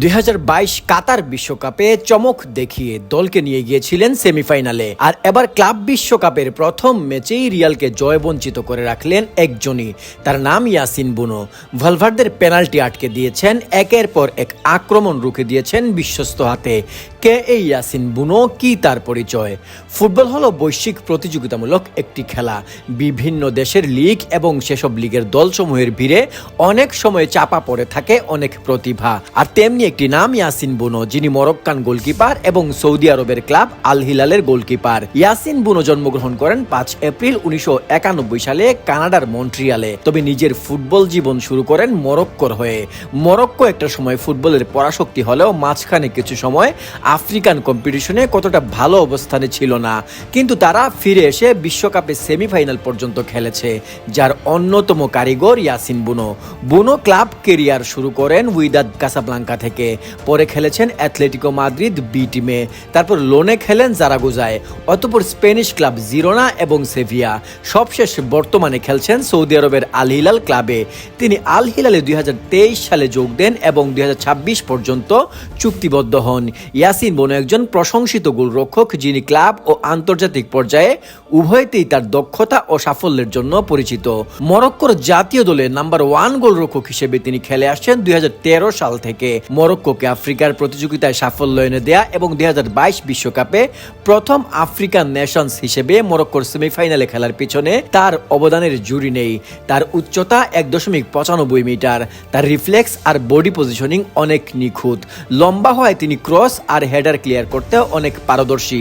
দুই হাজার বাইশ কাতার বিশ্বকাপে চমক দেখিয়ে দলকে নিয়ে গিয়েছিলেন সেমিফাইনালে। আর এবার ক্লাব বিশ্বকাপের প্রথম ম্যাচেই রিয়ালকে জয় বঞ্চিত করে রাখলেন একজনই, তার নাম ইয়াসিন বুনো। ভালভার্দের পেনাল্টি আটকে দিয়েছেন, একের পর এক আক্রমণ রুখে দিয়েছেন বিশ্বস্ত হাতে। কে এই ইয়াসিন বুনো, কি তার পরিচয়? ফুটবল হলো বৈশ্বিক প্রতিযোগিতামূলক একটি খেলা। বিভিন্ন দেশের লিগ এবং সেসব লিগের দলসমূহের ভিড়ে অনেক সময় চাপা পড়ে থাকে অনেক প্রতিভা। আর তেমনি একটি নাম ইয়াসিন বুনো, যিনি মরক্কান গোলকিপার এবং সৌদি আরবের ক্লাব আল হিলালের গোলকিপার। ইয়াসিন বুনো জন্মগ্রহণ করেন পাঁচ এপ্রিল উনিশশো সালে কানাডার মন্ট্রিয়ালে। তবে নিজের ফুটবল জীবন শুরু করেন মরক্কোর হয়ে। মরক্কো একটা সময় ফুটবলের পরাশক্তি হলেও মাঝখানে কিছু সময় আফ্রিকান কম্পিটিশনে কতটা ভালো অবস্থানে ছিল না। কিন্তু তারা ফিরে এসে বিশ্বকাপে সেমিফাইনাল পর্যন্ত খেলেছে, যার অন্যতম কারিগর ইয়াসিন বুনো। বুনো ক্লাব কেরিয়ার শুরু করেন উইদাদ কাসাবলাঙ্কা থেকে। পরে খেলেছেন অ্যাথলেটিকো মাদ্রিদ বি টিমে। তারপর লোনে খেলেন জারাগোজায়। অতপর স্পেনিশ ক্লাব জিরোনা এবং সেভিয়া। সবশেষ বর্তমানে খেলছেন সৌদি আরবের আল হিলাল ক্লাবে। তিনি আল হিলালে দুই সালে যোগ দেন এবং দুই পর্যন্ত চুক্তিবদ্ধ হন। ইয়াসিন বনু একজন প্রশংসিত গোলরক্ষক যিনি ক্লাব ও আন্তর্জাতিক পর্যায়ে উভয়তেই তার দক্ষতা ও সাফল্যের জন্য পরিচিত। মরক্কোর জাতীয় দলে নাম্বার ওয়ান গোলরক্ষক হিসেবে তিনি খেলে আসছেন দুই হাজার তেরো সাল থেকে। মরক্কোকে আফ্রিকার প্রতিযোগিতায় সাফল্য এনে দেয়া এবং দুই বিশ্বকাপে প্রথম আফ্রিকান নেশনস হিসেবে মরক্কোর সেমিফাইনালে খেলার পিছনে তার অবদানের জুড়ি নেই। তার উচ্চতা এক দশমিক পঁচানব্বই মিটার, তার রিফ্লেক্স আর বডি পজিশনিং অনেক নিখুঁত। লম্বা হয় তিনি ক্রস আর হেডার ক্লিয়ার করতে অনেক পারদর্শী।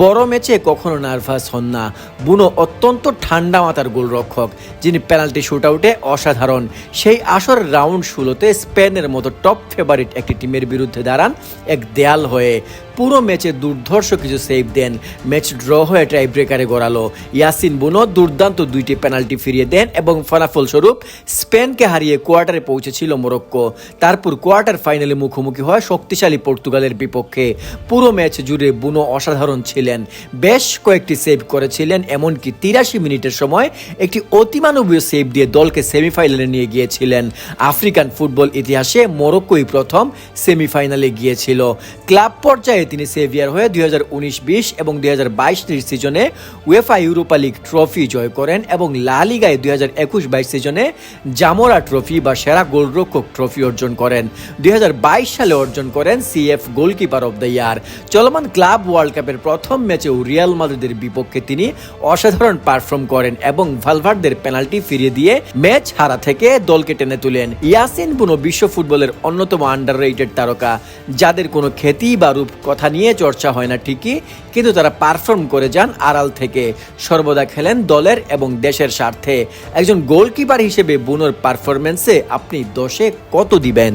বড় ম্যাচে কখনো নার্ভাস হন না। বুনো অত্যন্ত ঠান্ডা মাথার গোলরক্ষক, যিনি পেনাল্টি শুট আউটে অসাধারণ। সেই আসর রাউন্ড ষোলোতে স্পেনের মতো টপ ফেভারিট একটি টিমের বিরুদ্ধে দাঁড়ান এক দেয়াল হয়ে পুরো ম্যাচে দুর্ধর্ষ কিছু সেভ দেন, ম্যাচ ড্র হয়ে টাই ব্রেকারে গড়ালো। ইয়াসিন বুনো দুর্দান্ত দুইটি পেনাল্টি ফিরিয়ে দেন এবং ফলাফল স্বরূপ স্পেনকে হারিয়ে কোয়ার্টারে পৌঁছেছিল মোরক্কো। তারপর কোয়ার্টার ফাইনালে মুখোমুখি হয় শক্তিশালী পর্তুগালের বিপক্ষে পুরো ম্যাচ জুড়ে বুনো অসাধারণ ছিলেন। বেশ কয়েকটি সেভ করেছিলেন, এমনকি তিরাশি মিনিটের সময় একটি অতিমানবীয় সেভ দিয়ে দলকে সেমিফাইনালে নিয়ে গিয়েছিলেন। আফ্রিকান ফুটবল ইতিহাসে মোরক্কোই প্রথম সেমিফাইনালে গিয়েছিল। ক্লাব পর্যায়ে তিনি সেভিয়ার হয়ে দুই উনিশ বিশ এবং দুই হাজার বাইশ সিজনে উয়েফা ইউরোপা লিগ ট্রফি জয় করেন এবং লা লিগায় দুই হাজার একুশ বাইশ সিজনে জামোরা ট্রফি বা সেরা গোলরক্ষক ট্রফি অর্জন করেন। দুই বাইশ সালে অর্জন করেন CF goalkeeper of the year চলমান ক্লাব ওয়ার্ল্ড কাপের প্রথম ম্যাচেও রিয়াল মাদ্রিদের বিপক্ষে তিনি অসাধারণ পারফর্ম করেন এবং ভালভার্দের পেনাল্টি ফিরিয়ে দিয়ে ম্যাচ হারা থেকে দলকে টেনে তুলেন। ইয়াসিন বুনো বিশ্ব ফুটবলের অন্যতম আন্ডার তারকা, যাদের কোনো খ্যাতি বা রূপ কথা নিয়ে চর্চা হয় না ঠিকই, কিন্তু তারা পারফর্ম করে যান আড়াল থেকে। সর্বদা খেলেন দলের এবং দেশের স্বার্থে। একজন গোলকিপার হিসেবে বুনোর পারফরমেন্সে আপনি দশে কত দিবেন?